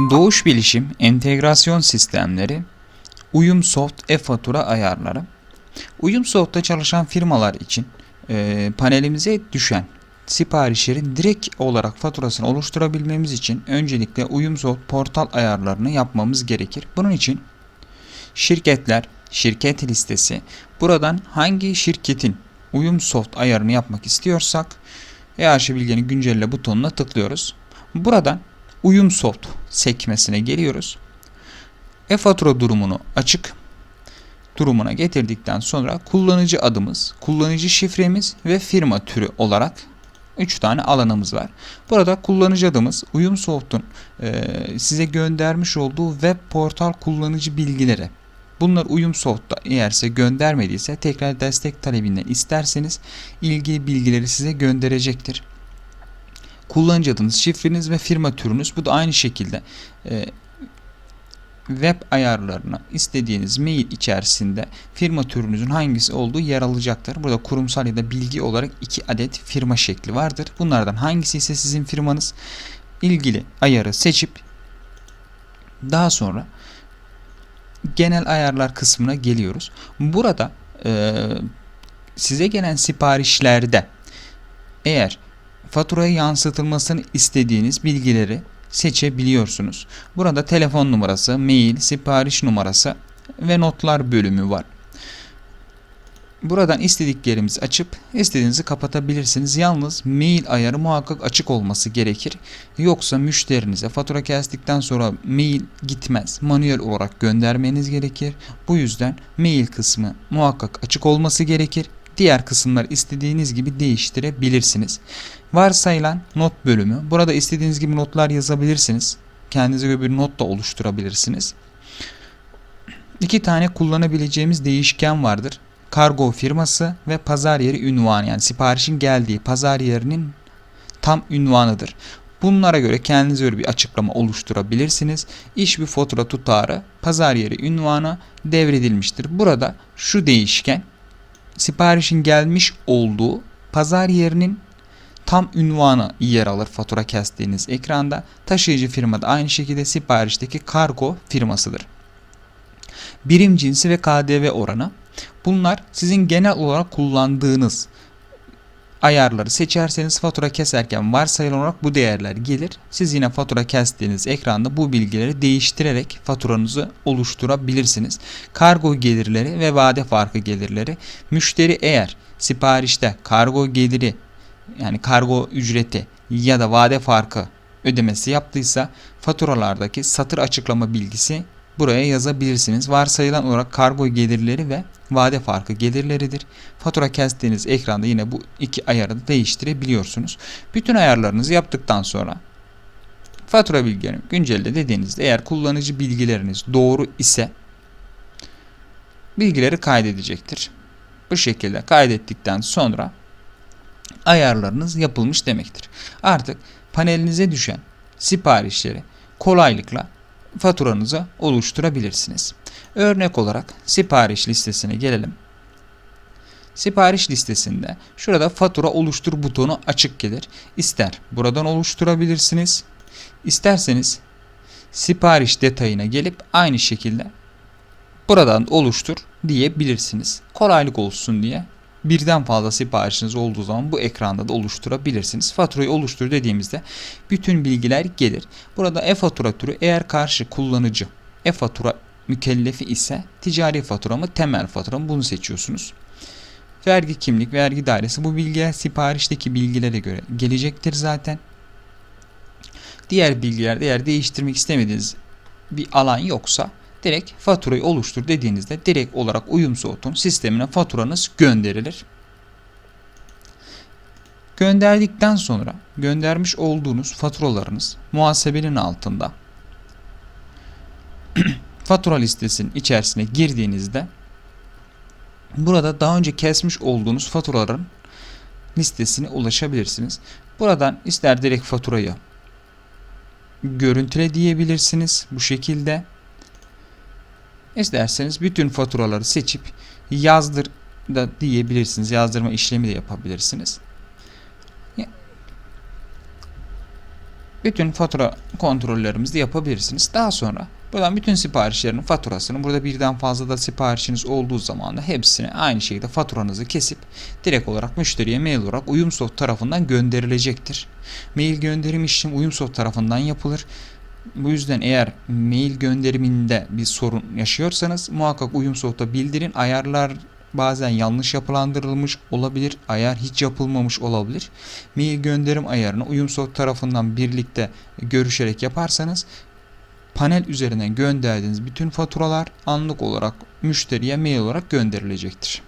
Doğuş Bilişim Entegrasyon Sistemleri Uyum Soft e-fatura ayarları Uyum Soft'ta çalışan firmalar için e, panelimize düşen siparişlerin direkt olarak faturasını oluşturabilmemiz için öncelikle Uyum Soft portal ayarlarını yapmamız gerekir. Bunun için şirketler, şirket listesi buradan hangi şirketin Uyum Soft ayarını yapmak istiyorsak e-arşiv bilgini güncelle butonuna tıklıyoruz. Buradan Uyum Soft sekmesine geliyoruz. E-fatura durumunu açık durumuna getirdikten sonra kullanıcı adımız, kullanıcı şifremiz ve firma türü olarak 3 tane alanımız var. Burada kullanıcı adımız Uyum Soft'un e, size göndermiş olduğu web portal kullanıcı bilgileri. Bunlar Uyum Soft'ta eğer size göndermediyse tekrar destek talebinden isterseniz ilgili bilgileri size gönderecektir. Kullanıcı adınız, şifreniz ve firma türünüz bu da aynı şekilde e, web ayarlarına istediğiniz mail içerisinde firma türünüzün hangisi olduğu yer alacaktır. Burada kurumsal ya da bilgi olarak iki adet firma şekli vardır. Bunlardan hangisi ise sizin firmanız ilgili ayarı seçip daha sonra genel ayarlar kısmına geliyoruz. Burada e, size gelen siparişlerde eğer faturaya yansıtılmasını istediğiniz bilgileri seçebiliyorsunuz. Burada telefon numarası, mail, sipariş numarası ve notlar bölümü var. Buradan istediklerimizi açıp istediğinizi kapatabilirsiniz. Yalnız mail ayarı muhakkak açık olması gerekir. Yoksa müşterinize fatura kestikten sonra mail gitmez. Manuel olarak göndermeniz gerekir. Bu yüzden mail kısmı muhakkak açık olması gerekir. Diğer kısımlar istediğiniz gibi değiştirebilirsiniz. Varsayılan not bölümü. Burada istediğiniz gibi notlar yazabilirsiniz. Kendinize göre bir not da oluşturabilirsiniz. İki tane kullanabileceğimiz değişken vardır. Kargo firması ve pazar yeri ünvanı yani siparişin geldiği pazar yerinin tam ünvanıdır. Bunlara göre kendinize göre bir açıklama oluşturabilirsiniz. İş bir fatura tutarı pazar yeri ünvanı devredilmiştir. Burada şu değişken siparişin gelmiş olduğu pazar yerinin tam ünvanı yer alır fatura kestiğiniz ekranda. Taşıyıcı firma da aynı şekilde siparişteki kargo firmasıdır. Birim cinsi ve KDV oranı. Bunlar sizin genel olarak kullandığınız ayarları seçerseniz fatura keserken varsayılan olarak bu değerler gelir. Siz yine fatura kestiğiniz ekranda bu bilgileri değiştirerek faturanızı oluşturabilirsiniz. Kargo gelirleri ve vade farkı gelirleri. Müşteri eğer siparişte kargo geliri yani kargo ücreti ya da vade farkı ödemesi yaptıysa faturalardaki satır açıklama bilgisi buraya yazabilirsiniz. Varsayılan olarak kargo gelirleri ve vade farkı gelirleridir. Fatura kestiğiniz ekranda yine bu iki ayarı da değiştirebiliyorsunuz. Bütün ayarlarınızı yaptıktan sonra fatura bilgilerini güncelle dediğinizde eğer kullanıcı bilgileriniz doğru ise bilgileri kaydedecektir. Bu şekilde kaydettikten sonra ayarlarınız yapılmış demektir. Artık panelinize düşen siparişleri kolaylıkla faturanızı oluşturabilirsiniz. Örnek olarak sipariş listesine gelelim. Sipariş listesinde şurada fatura oluştur butonu açık gelir. İster buradan oluşturabilirsiniz. İsterseniz sipariş detayına gelip aynı şekilde buradan oluştur diyebilirsiniz. Kolaylık olsun diye birden fazla siparişiniz olduğu zaman bu ekranda da oluşturabilirsiniz. Faturayı oluştur dediğimizde bütün bilgiler gelir. Burada e-fatura türü eğer karşı kullanıcı e-fatura mükellefi ise ticari fatura mı temel fatura mı bunu seçiyorsunuz. Vergi kimlik, vergi dairesi bu bilgiler siparişteki bilgilere göre gelecektir zaten. Diğer bilgiler eğer değiştirmek istemediğiniz bir alan yoksa direkt faturayı oluştur dediğinizde direkt olarak uyum soğutun sistemine faturanız gönderilir. Gönderdikten sonra göndermiş olduğunuz faturalarınız muhasebenin altında fatura listesinin içerisine girdiğinizde burada daha önce kesmiş olduğunuz faturaların listesine ulaşabilirsiniz. Buradan ister direkt faturayı görüntüle diyebilirsiniz bu şekilde. İsterseniz bütün faturaları seçip yazdır da diyebilirsiniz. Yazdırma işlemi de yapabilirsiniz. bütün fatura kontrollerimizi de yapabilirsiniz. Daha sonra buradan bütün siparişlerin faturasını burada birden fazla da siparişiniz olduğu zaman da hepsini aynı şekilde faturanızı kesip direkt olarak müşteriye mail olarak Uyumsoft tarafından gönderilecektir. Mail gönderim işlemi Uyumsoft tarafından yapılır. Bu yüzden eğer mail gönderiminde bir sorun yaşıyorsanız muhakkak Uyumsoft'a bildirin. Ayarlar bazen yanlış yapılandırılmış olabilir. Ayar hiç yapılmamış olabilir. Mail gönderim ayarını Uyumsoft tarafından birlikte görüşerek yaparsanız panel üzerinden gönderdiğiniz bütün faturalar anlık olarak müşteriye mail olarak gönderilecektir.